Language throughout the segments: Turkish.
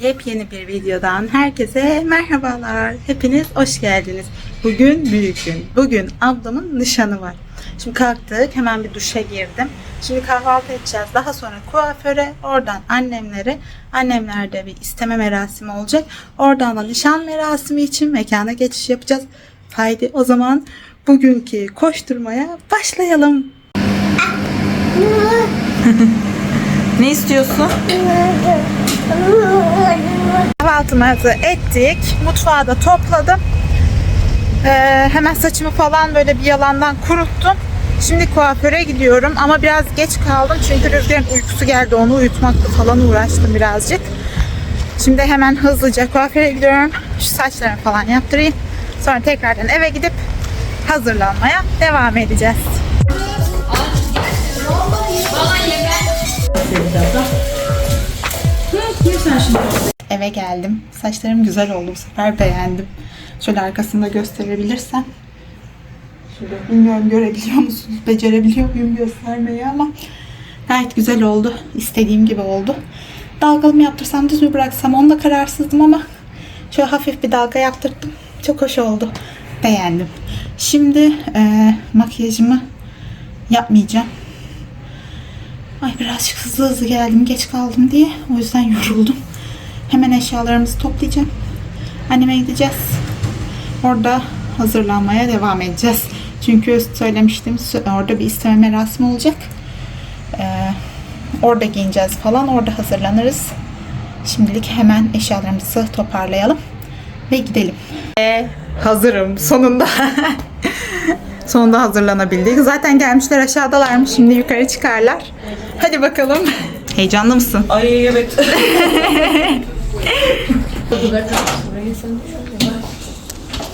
Yepyeni bir videodan herkese merhabalar. Hepiniz hoş geldiniz. Bugün büyük gün. Bugün ablamın nişanı var. Şimdi kalktık. Hemen bir duşa girdim. Şimdi kahvaltı edeceğiz. Daha sonra kuaföre, oradan annemlere. Annemlerde bir isteme merasimi olacak. Oradan da nişan merasimi için mekana geçiş yapacağız. Haydi o zaman bugünkü koşturmaya başlayalım. ne istiyorsun? Kahvaltımızı ettik. Mutfağı da topladım. Ee, hemen saçımı falan böyle bir yalandan kuruttum. Şimdi kuaföre gidiyorum ama biraz geç kaldım çünkü Rüzgar'ın uykusu geldi. Onu uyutmakla falan uğraştım birazcık. Şimdi hemen hızlıca kuaföre gidiyorum. Şu saçlarımı falan yaptırayım. Sonra tekrardan eve gidip hazırlanmaya devam edeceğiz. Eve geldim. Saçlarım güzel oldu bu sefer beğendim. Şöyle arkasında gösterebilirsem. Şöyle bilmiyorum görebiliyor musunuz? Becerebiliyor muyum göstermeyi ama gayet güzel oldu. İstediğim gibi oldu. Dalgalı yaptırsam düz mü bıraksam onda kararsızdım ama şöyle hafif bir dalga yaptırdım. Çok hoş oldu. Beğendim. Şimdi eee, makyajımı yapmayacağım. Ay birazcık hızlı hızlı geldim geç kaldım diye. O yüzden yoruldum. Hemen eşyalarımızı toplayacağım. Anneme gideceğiz. Orada hazırlanmaya devam edeceğiz. Çünkü söylemiştim orada bir isteme merasimi olacak. Ee, orada giyineceğiz falan. Orada hazırlanırız. Şimdilik hemen eşyalarımızı toparlayalım ve gidelim. Ve hazırım sonunda. sonunda hazırlanabildik. Zaten gelmişler aşağıdalarmış. Şimdi yukarı çıkarlar. Hadi bakalım. Heyecanlı mısın? Ay evet.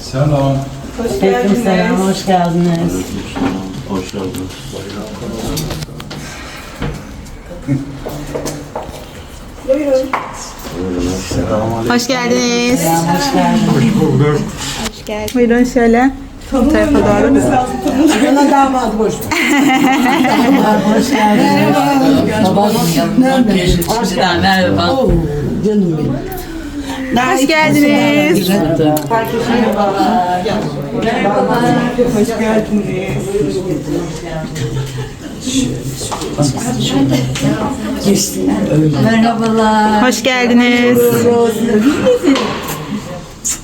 Selam. Aleykümselam, hoş geldiniz. Hoş geldin. Hoş geldiniz. Hoş geldiniz. Hoş bulduk. Buyurun şöyle. Bu tarafa doğru. Yana damat boş. hoş geldiniz. Baba nerede? Hoş geldin. Merhaba. Oo, canım benim. Hoş geldiniz. Hoş geldiniz. Merhabalar. Hoş geldiniz.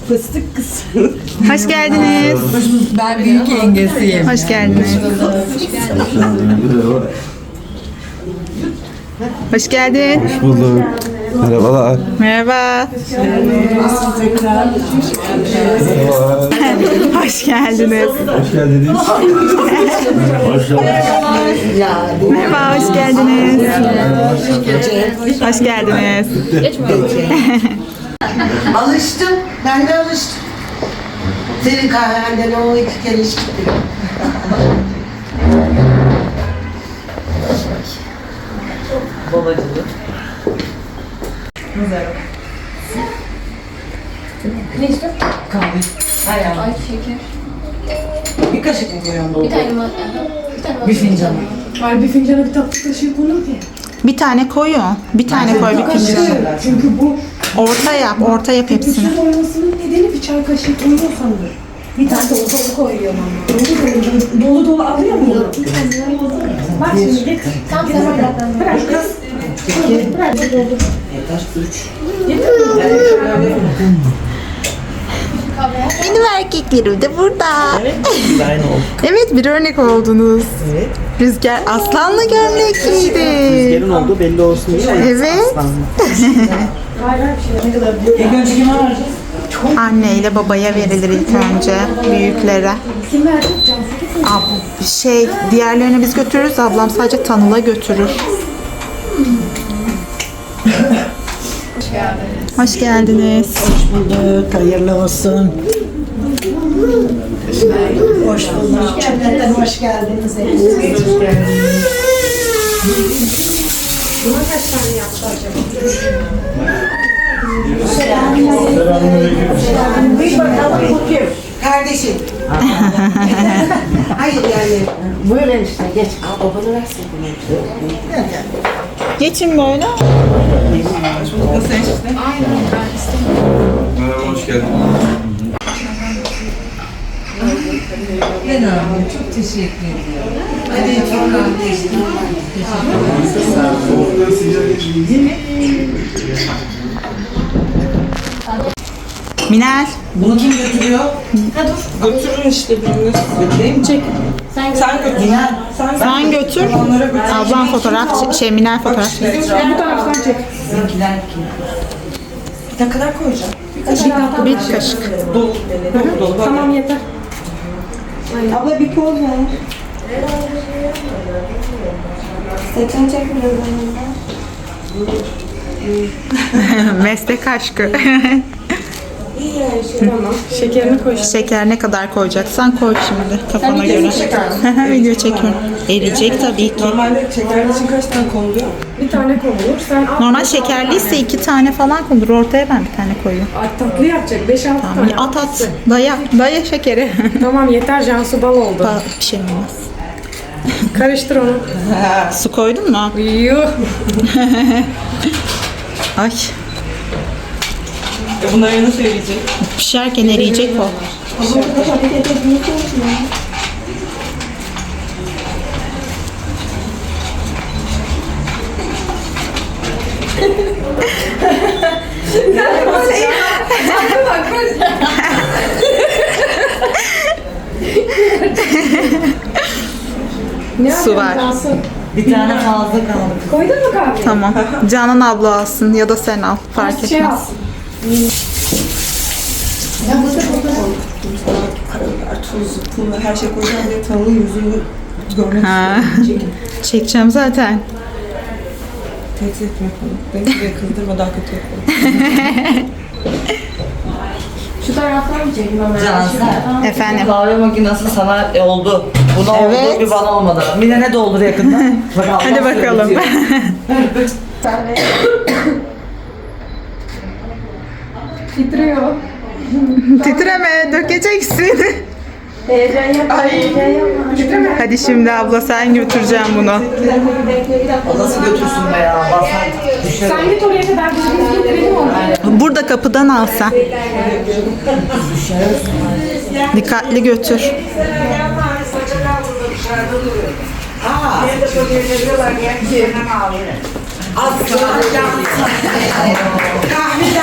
Fıstık kız. Hoş geldiniz. Ben büyük yengesiyim. Hoş geldiniz. Hoş geldin. Hoş bulduk. Merhabalar. Merhaba. Merhabalar. Hoş geldiniz. Hoş geldiniz. Hoş geldiniz. Merhaba, hoş geldiniz. Hoş geldiniz. Alıştım. Ben de alıştım. Senin kahvenden o iki kere içtim. Ay şeker. Bir kaşık mı koyuyorsun Bir tane mi? Bir tane mi? Bir fincan. Ay bir fincana bir tatlı kaşığı konur ki. Bir tane koyun. Bir tane koy bir fincan. Çünkü bu Orta yap, orta yap hepsini. bütün koymasının nedeni bir çay kaşığı koyuyorsandır. Bir tane dolu dolu koyuyorum ama. Dolu dolu, dolu dolu alıyor mu? Bak şimdi git. Tam sen bırak. Bırak kız. Benim erkeklerim de burada. Evet, bir örnek oldunuz. Rüzgar aslanlı gömlek giydi. Yerin olduğu belli olsun diye. Evet. İlk önce kime vereceğiz? Anne ile babaya verilir ilk önce. Büyüklere. Ab, şey, diğerlerini biz götürürüz. Ablam sadece Tanıl'a götürür. Hoş geldiniz. bulduk. Hayırlı olsun. Hoş bulduk. Cennetten hoş geldiniz. Hoş geldiniz. Bir bakalım bu kim? Kardeşim. Hayır yani. Buyurun işte geç. Aa, babanı versin. Geçin böyle. Merhaba hoş geldin. Çok teşekkür ediyorum. Hadi çok kardeşim. Minel. Bunu kim götürüyor? Götürün işte biriniz. Bekleyeyim çek. Sen götür. Sen, Sen götür. Ablam fotoğraf, şey Minel fotoğraf. çek. bu taraftan çek. Ne kadar koyacağım? Bir kaşık. Dolu. Dolu dolu. Tamam yeter. Abla bir poz ver. Saçını çek biraz. Meslek aşkı. Şekerini koy. Şeker ne kadar koyacaksan koy şimdi kafana göre. Video çekiyorum. Eriyecek tabii ki. Normalde şekerli için kaç tane konuluyor? Bir tane konulur. Sen al. Normal şekerliyse iki tane falan konur. Ortaya ben bir tane koyuyorum. Ay, tatlı yapacak. 5-6 Tamam, tane. at at. Daya. Daya şekeri. Tamam yeter Cansu bal oldu. Ba- bir şey olmaz. Karıştır onu. Su koydun mu? Yuh. Ay. Bunları nasıl söyleyecek? Pişerken eriyecek o. Ne Su var. Bir tane fazla kaldı. Koydun mu kahveyi? Tamam. Canan abla alsın ya da sen al. Fark Şey etmez. al. Karabiber, tuz, pul, her şey koyacağım diye tavuğun yüzünü görmek Ha. Çekeceğim zaten. tehdit etmek falan. Beni de kızdırma daha kötü yapalım. Şu taraftan mı çekeyim hemen? Cansel. Efendim. Kahve makinesi sana oldu. Buna Evet. oldu bir bana olmadı. Mine ne doldur yakında? Bak Allah Hadi bakalım. söyletiyor. Titriyor. Titreme, dökeceksin. Heyecan yapma, heyecan yapma. Hadi şimdi abla sen götüreceğim bunu. O nasıl götürsün be ya? Basar. Düşer. Sen git oraya kadar biz onu. Burada kapıdan alsan. Dikkatli götür. Kahvede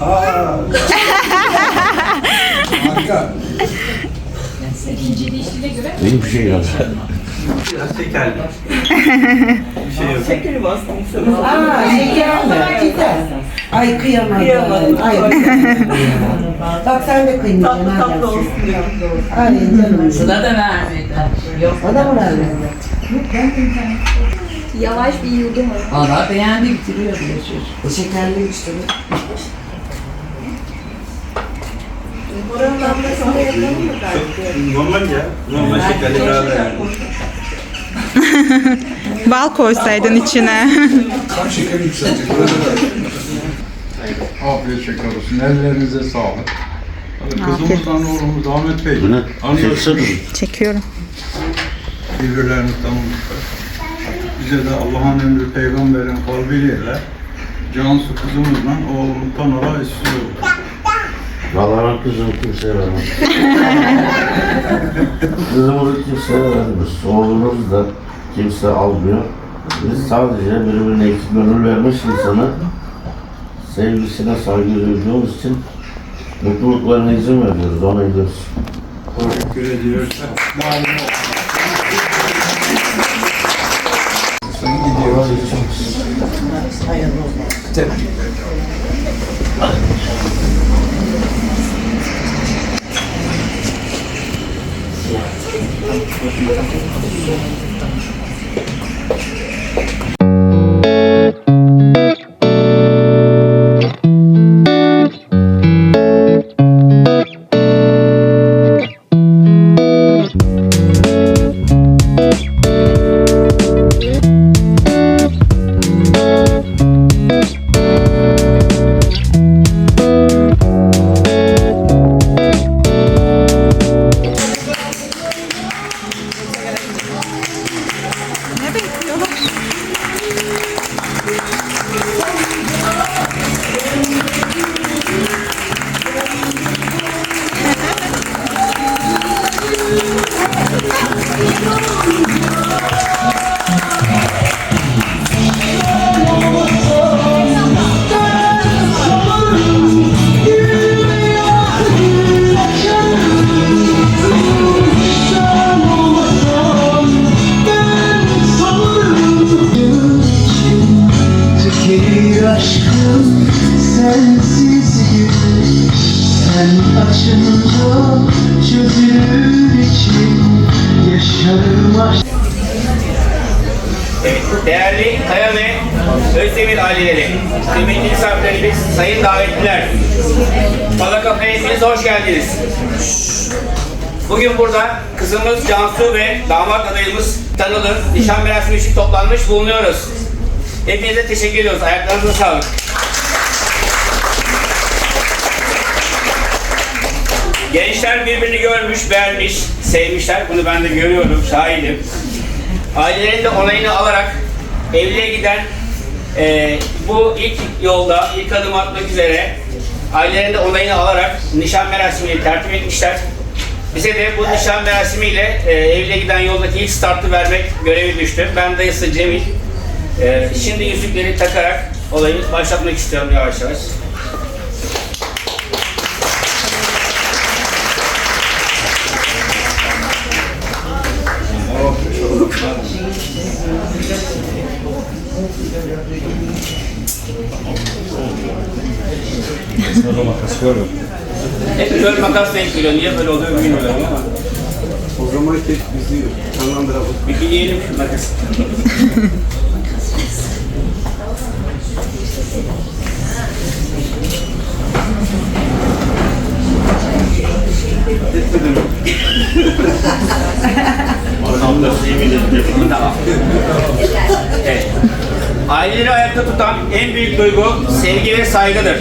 Aa. Harika. İyi bir şey ya. Biraz şekerli. Bir şey yok. Şekeri bastım sana. Aa şeker mi? Gider. Ay kıyamadım. Kıyamadım. Ay Bak sen de kıymayacaksın. Tatlı tatlı olsun diyorum. Ay canım. Sıla da vermedi. Yok. O da mı vermedi? Yavaş bir yudum al. Valla beğendi bitiriyor diyor çocuk. Normal ya. Normal şekerli kahve yani. Bal koysaydın içine. Kan şekeri yükselecek. Afiyet şeker olsun. Ellerinize sağlık. Kızımızdan oğlumuz Ahmet Bey. Anlıyorsunuz. Çekiyorum. Birbirlerini tanımışlar. Bize de Allah'ın emri peygamberin kavliyle Cansu kızımızla oğlumu tanıra istiyoruz. Vallahi kızım kimseye vermez. Kızımızı kimseye vermez. Oğlumuz da kimse almıyor. Biz sadece birbirine iki gönül vermiş insanı sevgisine saygı duyduğumuz için mutluluklarına izin veriyoruz, ona ediyoruz. Teşekkür ediyoruz. Sen gidiyorsun. 그렇습니다. Davetliler. Pala Kafe'ye hepiniz hoş geldiniz. Bugün burada kızımız Cansu ve damat adayımız Tanıl'ın nişan merasimi için toplanmış bulunuyoruz. Hepinize teşekkür ediyoruz. Ayaklarınıza sağlık. Gençler birbirini görmüş, beğenmiş, sevmişler. Bunu ben de görüyorum, şahidim. Ailelerin de onayını alarak evliliğe giden e, bu ilk yolda, ilk adım atmak üzere ailelerin de onayını alarak nişan merasimini tertip etmişler. Bize de bu nişan merasimiyle e, evliliğe giden yoldaki ilk startı vermek görevi düştü. Ben dayısı Cemil. E, şimdi yüzükleri takarak olayı başlatmak istiyorum yavaş yavaş. Hep kör makas denk geliyor. Niye böyle oluyor bilmiyorum ama. O zaman tek bizi canlandıralım. Bir gidelim şu makası. Aileleri ayakta tutan en büyük duygu sevgi ve saygıdır.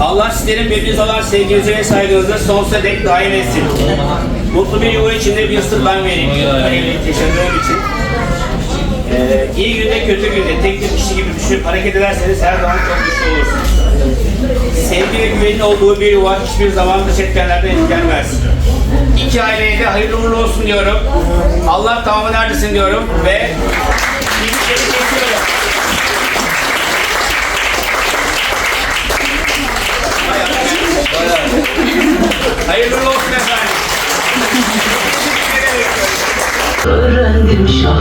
Allah sizlerin birbirinize olan sevginizi ve saygınızı sonsuza dek daim etsin. Mutlu bir yuva içinde bir sır ben vereyim. Evlilik için. Ee, iyi günde kötü günde tek bir kişi gibi düşünüp hareket ederseniz her zaman çok güçlü olursunuz. Sevgi ve güvenin olduğu bir yuva hiçbir zaman dış etkenlerden etkilenmez. İki aileye de hayırlı uğurlu olsun diyorum. Allah tamamı neredesin diyorum ve birlikleri kesiyorum. Hayırlı uğurlu olsun efendim. Öğrendim şahsen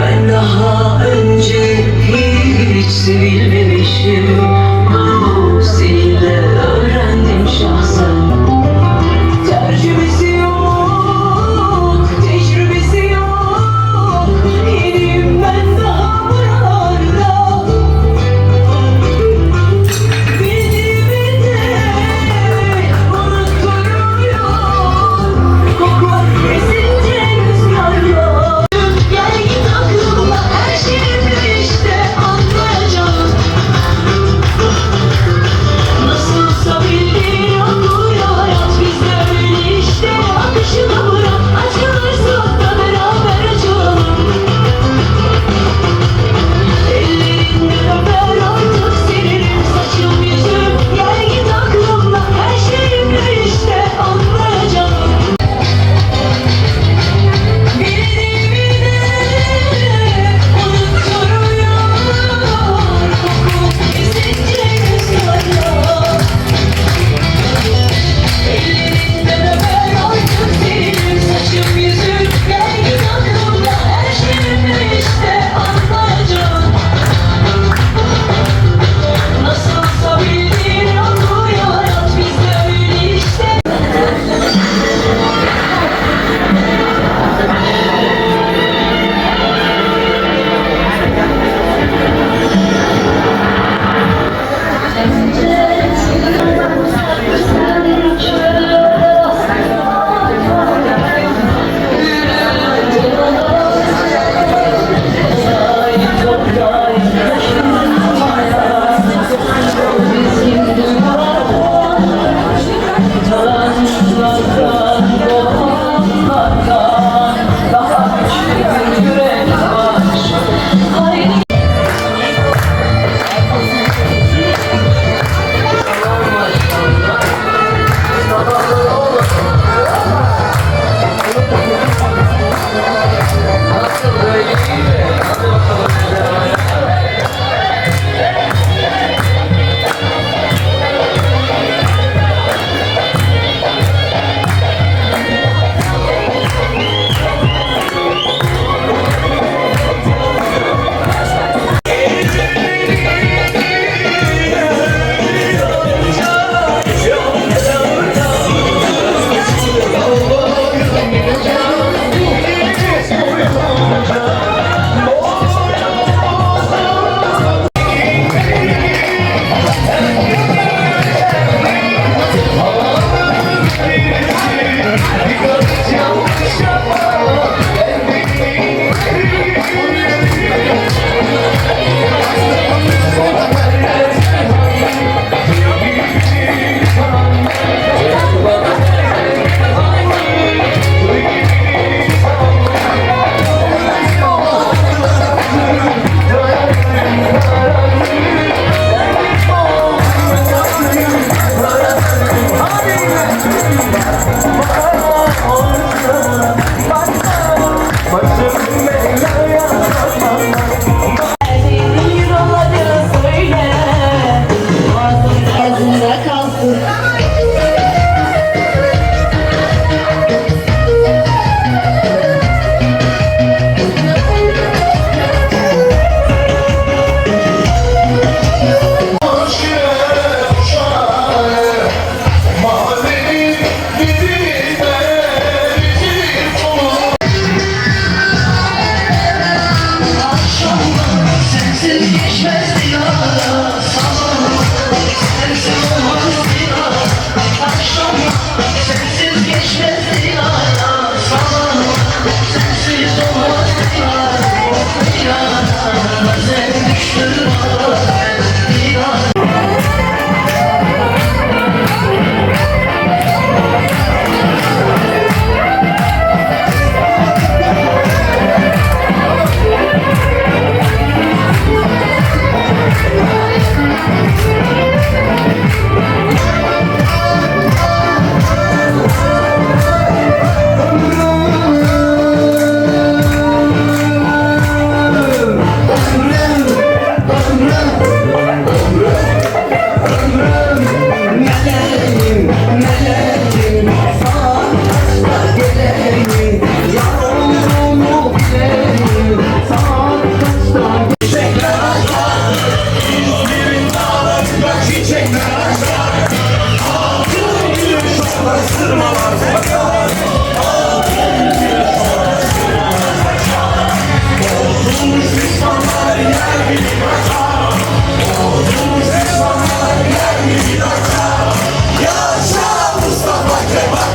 Ben daha önce hiç sevilmemişim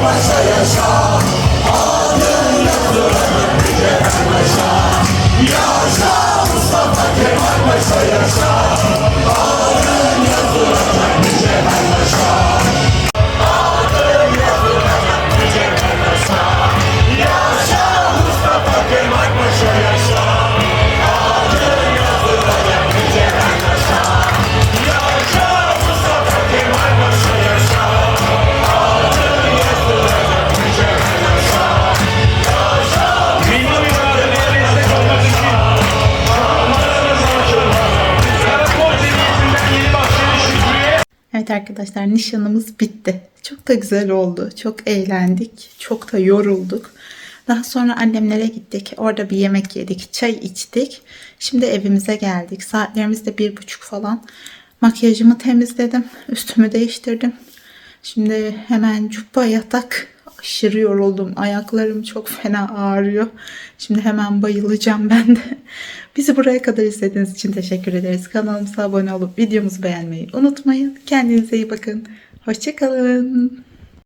yaşa yaşa. Adın yazılanır nice Paşa Yaşa Mustafa Kemal Paşa yaşa. Adın yazılanır nice Paşa. Evet arkadaşlar nişanımız bitti. Çok da güzel oldu. Çok eğlendik. Çok da yorulduk. Daha sonra annemlere gittik. Orada bir yemek yedik. Çay içtik. Şimdi evimize geldik. Saatlerimiz de bir buçuk falan. Makyajımı temizledim. Üstümü değiştirdim. Şimdi hemen cuppa yatak. Aşırı yoruldum. Ayaklarım çok fena ağrıyor. Şimdi hemen bayılacağım ben de. Bizi buraya kadar izlediğiniz için teşekkür ederiz. Kanalımıza abone olup videomuzu beğenmeyi unutmayın. Kendinize iyi bakın. Hoşçakalın.